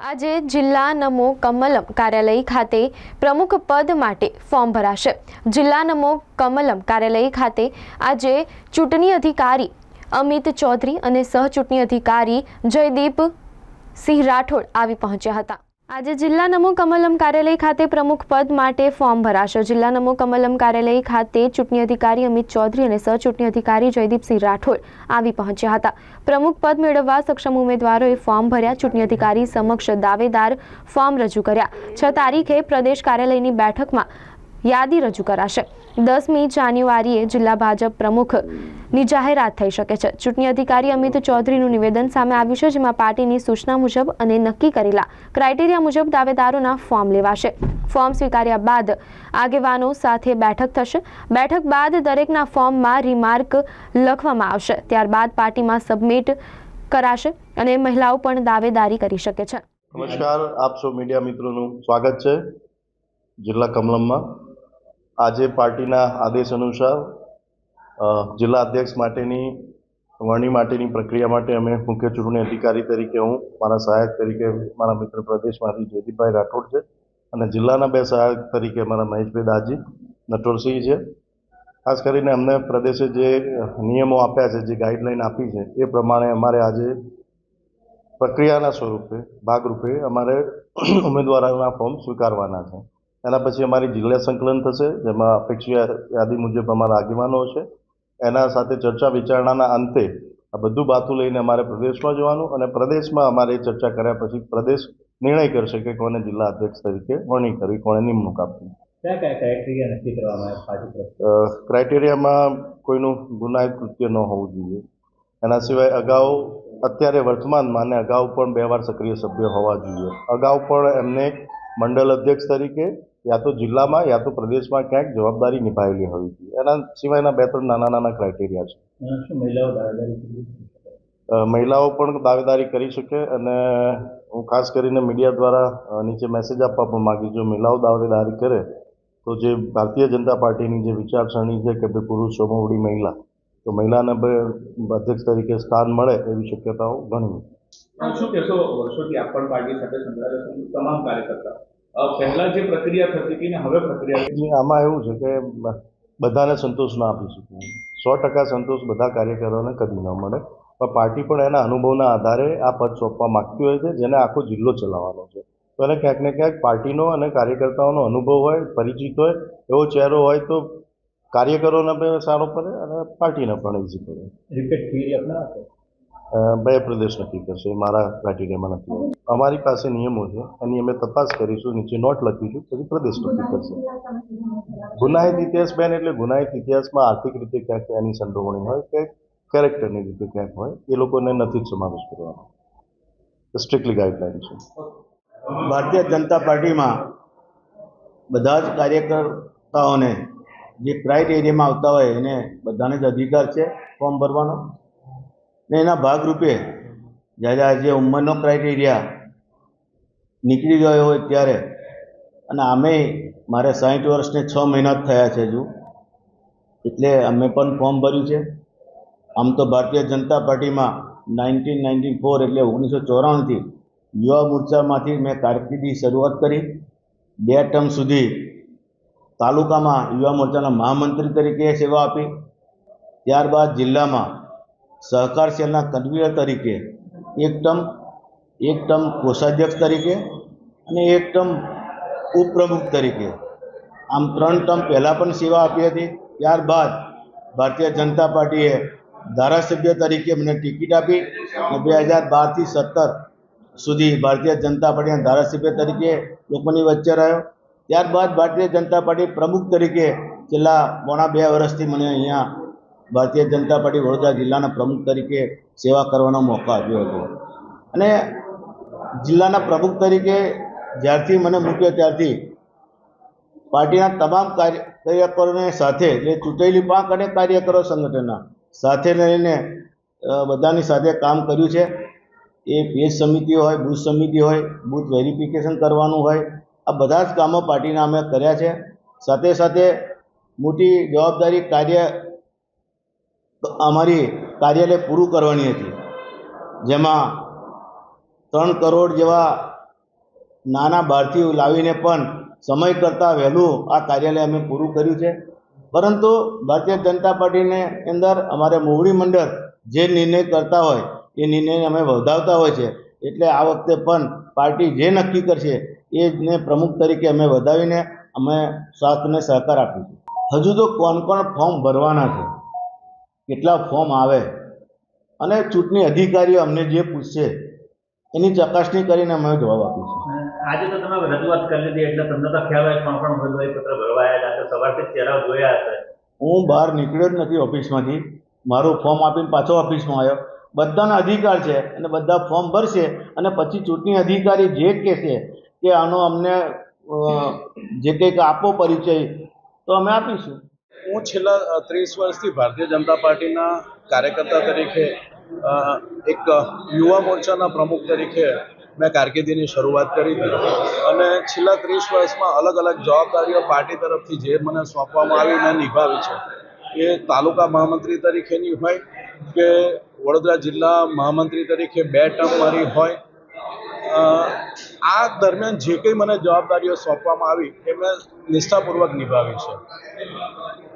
આજે જિલ્લા નમો કમલમ કાર્યાલય ખાતે પ્રમુખ પદ માટે ફોર્મ ભરાશે. જિલ્લા નમો કમલમ કાર્યાલય ખાતે આજે ચૂંટણી અધિકારી અમિત ચૌધરી અને સહચૂંટણી અધિકારી જયદીપ સિંહ રાઠોડ આવી પહોંચ્યા હતા. આજે જિલ્લા નમો કમલમ કાર્યાલય ખાતે પ્રમુખ પદ માટે ફોર્મ ભરાશે. જિલ્લા નમો કમલમ કાર્યાલય ખાતે ચૂંટણી અધિકારી અમિત ચૌધરી અને સહચૂંટણી અધિકારી જયદીપસિંહ રાઠોડ આવી પહોંચ્યા હતા. પ્રમુખ પદ મેળવવા સક્ષમ ઉમેદવારોએ ફોર્મ ભર્યા. ચૂંટણી અધિકારી સમક્ષ દાવેદાર ફોર્મ રજૂ કર્યા. છ તારીખે પ્રદેશ કાર્યાલયની બેઠકમાં યાદી રજૂ કરાશે. દસમી જાન્યુઆરીએ જિલ્લા ભાજપ પ્રમુખની જાહેરાત થઈ શકે છે. ચૂંટણી અધિકારી અમિત ચૌધરીનું નિવેદન સામે આવ્યું છે, જેમાં પાર્ટીની સૂચના મુજબ અને નક્કી કરેલા ક્રાઇટેરિયા મુજબ દાવેદારોના ફોર્મ લેવાશે. ફોર્મ સ્વીકાર્યા બાદ આગેવાનો સાથે બેઠક થશે. બેઠક બાદ દરેકના ફોર્મમાં રિમાર્ક લખવામાં આવશે. ત્યારબાદ પાર્ટીમાં સબમિટ કરાશે અને મહિલાઓ પણ દાવેદારી કરી શકે છે. નમસ્કાર, આપ સૌ મીડિયા મિત્રોનું સ્વાગત છે જિલ્લા કમલમમાં. આજે પાર્ટીના આદેશ અનુસાર જિલ્લા અધ્યક્ષ માટેની વરણી માટેની પ્રક્રિયા માટે અમે મુખ્ય ચૂંટણી અધિકારી તરીકે હું, મારા સહાયક તરીકે મારા મિત્ર પ્રદેશમાંથી જયદીપભાઈ રાઠોડ છે અને જિલ્લાના બે સહાયક તરીકે મારા મહેશભાઈ દાજી નટોરસિંહ છે. ખાસ કરીને અમને પ્રદેશે જે નિયમો આપ્યા છે, જે ગાઈડલાઈન આપી છે, એ પ્રમાણે અમારે આજે પ્રક્રિયાના સ્વરૂપે, ભાગરૂપે અમારે ઉમેદવારોના ફોર્મ સ્વીકારવાના છે. એના પછી અમારી જિલ્લા સંકલન થશે જેમાં અપેક્ષીય યાદી મુજબ અમારા આગેવાનો છે. એના સાથે ચર્ચા વિચારણાના અંતે આ બધું બાતું લઈને અમારે પ્રદેશમાં જવાનું અને પ્રદેશમાં અમારે ચર્ચા કર્યા પછી પ્રદેશ નિર્ણય કરશે કે કોને જિલ્લા અધ્યક્ષ તરીકે વરણી કરવી કોને નિમણૂક આપવી કયા કયા ક્રાઇટેરિયા નક્કી કરવામાં ક્રાઇટેરિયામાં કોઈનું ગુનાહિત કૃત્ય ન હોવું જોઈએ. એના સિવાય અગાઉ અત્યારે વર્તમાનમાં અને અગાઉ પણ બે વાર સક્રિય સભ્ય હોવા જોઈએ. અગાઉ પણ એમને મંડળ અધ્યક્ષ તરીકે યા તો જિલ્લામાં યા તો પ્રદેશમાં ક્યાંક જવાબદારી નિભાવેલી હોવી જોઈએ. એના સિવાયના બે ત્રણ નાના નાના ક્રાઇટેરિયા છે. મહિલાઓ પણ દાવેદારી કરી શકે અને હું ખાસ કરીને મીડિયા દ્વારા નીચે મેસેજ આપવા પણ માગીશ જો મહિલાઓ દાવેદારી કરે તો જે ભારતીય જનતા પાર્ટીની જે વિચારસરણી છે કે ભાઈ પુરુષ સમોવડી મહિલા તો મહિલાને અધ્યક્ષ તરીકે સ્થાન મળે એવી શક્યતાઓ ઘણી શું કહેશો વર્ષોથી આપ પણ પાર્ટી સાથે સંકળાયેલા તમામ કાર્યકર્તા અ, પહેલા જે પ્રક્રિયા થતી હતી ને હવે પ્રક્રિયા આમાં એવું છે કે બધાને સંતોષ ના આપી શકું સો ટકા સંતોષ બધા કાર્યકરોને કદી ન મળે. પણ પાર્ટી પણ એના અનુભવના આધારે આ પદ સોંપવા માગતી હોય છે જેને આખો જિલ્લો ચલાવવાનો છે. તો એને ક્યાંક ને ક્યાંક પાર્ટીનો અને કાર્યકર્તાઓનો અનુભવ હોય પરિચિત હોય એવો ચહેરો હોય તો કાર્યકરોને પણ સારો પડે અને પાર્ટીને પણ ઇઝી પડે. રિપીટ અ, બે પ્રદેશ નક્કી કરશે મારા ક્રાઇટેરિયામાં નથી અમારી પાસે નિયમો છે, એની અમે તપાસ કરીશું, નીચે નોટ લખીશું પછી પ્રદેશ નક્કી કરશે ગુનાહિત ઇતિહાસ બેન એટલે ગુનાહિત ઇતિહાસમાં આર્થિક રીતે ક્યાંક એની સંડોવણી હોય કે કેરેક્ટરની રીતે ક્યાંક હોય, એ લોકોને નથી જ સમાવેશ કરવાનો. સ્ટ્રિક્ટલી ગાઈડલાઈન છે. ભારતીય જનતા પાર્ટીમાં બધા જ કાર્યકર્તાઓને જે ક્રાઇટેરિયામાં આવતા હોય એને બધાને જ અધિકાર છે ફોર્મ ભરવાનો? ને એના ભાગરૂપે જ્યારે આજે ઉંમરનો ક્રાઇટેરિયા નીકળી ગયો હોય ત્યારે, અને અમે મારે સાઠ વર્ષને છ મહિના જ થયા છે હજુ, એટલે અમે પણ ફોર્મ ભર્યું છે. આમ તો ભારતીય જનતા પાર્ટીમાં નાઇન્ટીન નાઇન્ટી ફોર એટલે ઓગણીસો ચોરાણુંથી યુવા મોરચામાંથી મેં કારકિર્દી શરૂઆત કરી. બે ટર્મ સુધી તાલુકામાં યુવા મોરચાના મહામંત્રી તરીકે સેવા આપી. ત્યારબાદ જિલ્લામાં સહકાર સેલના કન્વીનર તરીકે એક ટર્મ એક ટર્મ કોષાધ્યક્ષ તરીકે અને એક ટર્મ ઉપપ્રમુખ તરીકે. આમ ત્રણ ટર્મ પહેલાં પણ સેવા આપી હતી, ત્યારબાદ ભારતીય જનતા પાર્ટીએ ધારાસભ્ય તરીકે મને ટિકિટ આપી અને બે હજાર બારથી સત્તર સુધી ભારતીય જનતા પાર્ટીના ધારાસભ્ય તરીકે લોકોની વચ્ચે રહ્યો. ત્યારબાદ ભારતીય જનતા પાર્ટી પ્રમુખ તરીકે છેલ્લા પોણા બે વર્ષથી મને અહીંયા ભારતીય જનતા પાર્ટી વડોદરા જિલ્લાના પ્રમુખ તરીકે સેવા કરવાનો મોકો આપ્યો હતો. અને જિલ્લાના પ્રમુખ તરીકે જ્યારથી મને મૂક્યો ત્યારથી પાર્ટીના તમામ કાર્ય કાર્યકરોને સાથે, એટલે ચૂંટાયેલી પાંખ અને કાર્યકરો સંગઠનના સાથે લઈને બધાની સાથે કામ કર્યું છે. એ પેજ સમિતિ હોય, બૂથ સમિતિ હોય, બૂથ વેરિફિકેશન કરવાનું હોય, આ બધા જ કામો પાર્ટીના અમે કર્યા છે. સાથે સાથે મોટી જવાબદારી કાર્ય અમારી કાર્યાલય પૂરું કરવાની હતી. જેમાં ત્રણ કરોડ જેવા નાના બહારથી લાવીને પણ સમય કરતાં વહેલું આ કાર્યાલય અમે પૂરું કર્યું છે. પરંતુ ભારતીય જનતા પાર્ટીને અંદર અમારે મોવડી મંડળ જે નિર્ણય કરતા હોય, એ નિર્ણય અમે વધાવતા હોય છે. એટલે આ વખતે પણ પાર્ટી જે નક્કી કરશે, એ જને પ્રમુખ તરીકે અમે વધાવીને અમે સ્વાસ્થ્યને સહકાર આપીશું. હજુ તો કોણ કોણ ફોર્મ ભરવાના છે? કેટલા ફોર્મ આવે અને ચૂંટણી અધિકારીઓ અમને જે પૂછશે એની ચકાસણી કરીને અમે જવાબ આપીશું. આજે તો તમે રજૂઆત કરી લીધી એટલે તમને તો ખ્યાલ હોય પણ પણ ઉમેદવારી પત્ર ભરવાયા આવ્યા હતા સવારથી ચહેરા જોયા હશે. હું બહાર નીકળ્યો જ નથી ઓફિસમાંથી. મારું ફોર્મ આપીને પાછો ઓફિસમાં આવ્યો. બધાના અધિકાર છે અને બધા ફોર્મ ભરશે અને પછી ચૂંટણી અધિકારી જે કહેશે કે આનો અમને જે કંઈક આપો પરિચય તો અમે આપીશું. હું છેલ્લા ત્રીસ વર્ષથી ભારતીય જનતા પાર્ટીના કાર્યકર્તા તરીકે એક યુવા મોરચાના પ્રમુખ તરીકે મેં કારકિર્દીની શરૂઆત કરી હતી. અને છેલ્લા ત્રીસ વર્ષમાં અલગ અલગ જવાબદારીઓ પાર્ટી તરફથી જે મને સોંપવામાં આવી, મેં નિભાવી છે. એ તાલુકા મહામંત્રી તરીકેની હોય કે વડોદરા જિલ્લા મહામંત્રી તરીકે બે ટર્મ મારી હોય આ દરમિયાન જે કંઈ મને જવાબદારીઓ સોંપવામાં આવી, એ મેં નિષ્ઠાપૂર્વક નિભાવી છે.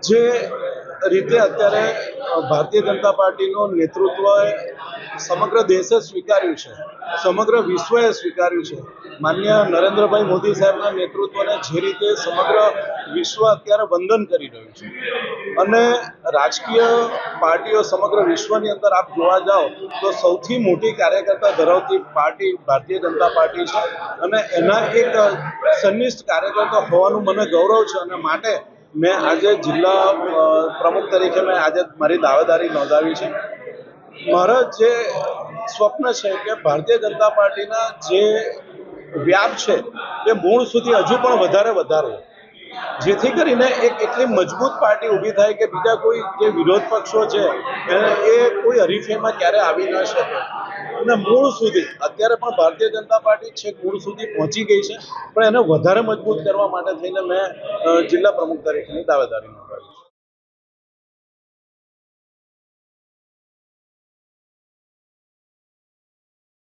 જે રીતે અત્યારે ભારતીય જનતા પાર્ટીનું નેતૃત્વ સમગ્ર દેશે સ્વીકાર્યું છે, સમગ્ર વિશ્વએ સ્વીકાર્યું છે. માન્ય નરેન્દ્રભાઈ મોદી સાહેબના નેતૃત્વને જે રીતે સમગ્ર વિશ્વ અત્યારે વંદન કરી રહ્યું છે. અને રાજકીય પાર્ટીઓ સમગ્ર વિશ્વની અંદર આપ જોવા જાઓ, તો સૌથી મોટી કાર્યકર્તા ધરાવતી પાર્ટી ભારતીય જનતા પાર્ટી છે. અને એના એક સન્નિષ્ઠ કાર્યકર્તા હોવાનું મને ગૌરવ છે અને માટે મેં આજે જિલ્લા પ્રમુખ તરીકે મેં આજે મારી દાવેદારી નોંધાવી છે. મારા જે સ્વપ્ન છે કે ભારતીય જનતા પાર્ટીના જે વ્યાપ છે, એ મૂળ સુધી હજુ પણ વધારે વધારવો જેથી કરીને એક એટલી મજબૂત પાર્ટી ઊભી થાય કે બીજા કોઈ જે વિરોધ પક્ષો છે, એ કોઈ હરીફાઈમાં ક્યારે આવી ન શકે. અને મૂળ સુધી, અત્યારે પણ ભારતીય જનતા પાર્ટી છેક મૂળ સુધી પહોંચી ગઈ છે, પણ એને વધારે મજબૂત કરવા માટે થઈને મેં જિલ્લા પ્રમુખ તરીકેની દાવેદારી નોંધાવી છે.